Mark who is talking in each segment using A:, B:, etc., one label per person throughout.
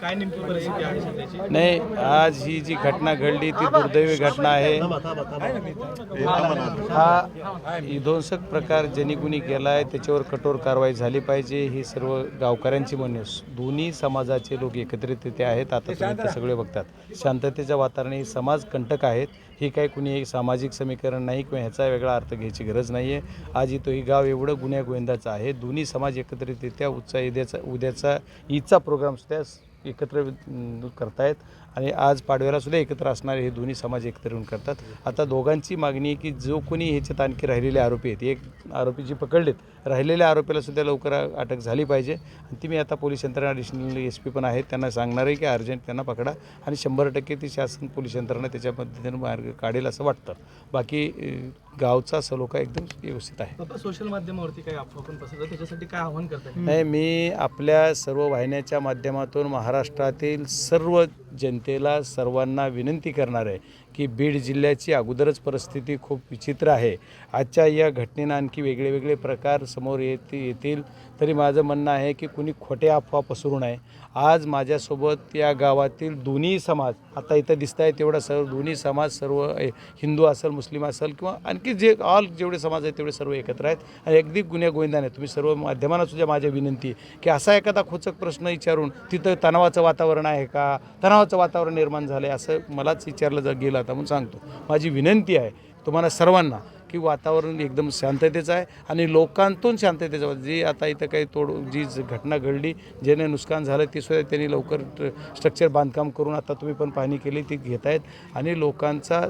A: काय नेमकी परिस्थिती आहे सध्याची?
B: नाही आज ही जी घटना घडली ती दुर्दैवी घटना आहे. हा विध्वंसक प्रकार ज्यांनी कुणी केला आहे त्याच्यावर कठोर कारवाई झाली पाहिजे. ही सर्व गावकऱ्यांची म्हणणे दोन्ही समाजाचे लोक एकत्रित तिथे आहेत. आता तुम्ही ते सगळे बघतात. शांततेच्या वातावरण हे समाज कंटक आहेत. ही काही कुणी एक सामाजिक समीकरण नाही किंवा ह्याचा वेगळा अर्थ घ्यायची गरज नाही आहे आज इथं ही गाव एवढं गुन्ह्या गोविंदाचं आहे. दोन्ही समाज एकत्रितरित्या उच्चा ईद्याचा उद्याचा ईदचा प्रोग्राम सुद्धा एकत्र करतायत. आणि आज पाडव्याला सुद्धा एकत्र असणारे हे दोन्ही समाज एकत्र येऊन करतात. आता दोघांची मागणी आहे की जो कोणी ह्याच्यात आणखी राहिलेले आरोपी आहेत एक आरोपी जे पकडलेत राहिलेल्या आरोपीला सुद्धा लवकर अटक झाली पाहिजे. आणि ती मी आता पोलीस यंत्रणा ॲडिशनल एस पी पण आहेत त्यांना सांगणार आहे की अर्जंट त्यांना पकडा आणि शंभर टक्के ती शासन पोलीस यंत्रणा त्याच्या पद्धतीनं मार्ग काढेल असं वाटतं. बाकी गावचा सलोखा एकदम व्यवस्थित आहे.
A: सोशल माध्यमावरती काही अफवा पण पसरतात त्याच्यासाठी काय आव्हान करताय
B: नाही मी आपल्या सर्व वाहिन्याच्या माध्यमातून महाराष्ट्रातील सर्व जनतेला सर्वांना विनंती करणार आहे. की बीड जिल्ह्याची अगोदरच परिस्थिती खूप विचित्र आहे. आजच्या या घटनेनं आणखी वेगळे वेगळे प्रकार समोर येते येतील. तरी माझं म्हणणं आहे की कुणी खोटे अफवा पसरू नये. आज माझ्यासोबत या गावातील दोन्ही समाज आता इथं दिसत आहे तेवढा सर्व दोन्ही समाज सर्व ए, हिंदू असेल मुस्लिम असेल किंवा आणखी जे ऑल जेवढे समाज आहेत तेवढे सर्व एकत्र आहेत. आणि अगदी गुन्ह्या गोविंदाने तुम्ही सर्व माध्यमांना सुद्धा माझ्या विनंती की असा एखादा खोचक प्रश्न विचारून तिथं तणावाचं वातावरण आहे का? तणावाचं वातावरण निर्माण झालं आहे असं मलाच विचारलं जर गेलं आता म्हणून सांगतो. माझी विनंती आहे तुम्हाला सर्वांना की वातावरण एकदम शांततेचं आहे आणि लोकांतून शांततेचं जी आता इथं काही तोड जी ज- घटना घडली ज्याने नुकसान झालं ती सुद्धा त्यांनी लवकर स्ट्रक्चर बांधकाम करून आता तुम्ही पण पाहणी केली ती घेत आहेत. आणि लोकांचा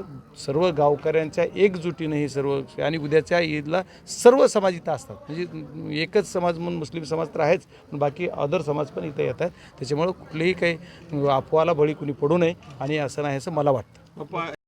B: सर्व गावकऱ्यांच्या एकजुटीनं ही सर्व आणि उद्याच्या ईदला सर्व समाज इथं असतात. म्हणजे एकच समाज म्हणून मुस्लिम समाज तर आहेच पण बाकी अदर समाज पण इथं येत आहेत. त्याच्यामुळं कुठलेही काही अफवाला बळी कुणी पडू नये आणि असं नाही असं मला वाटतं. Papa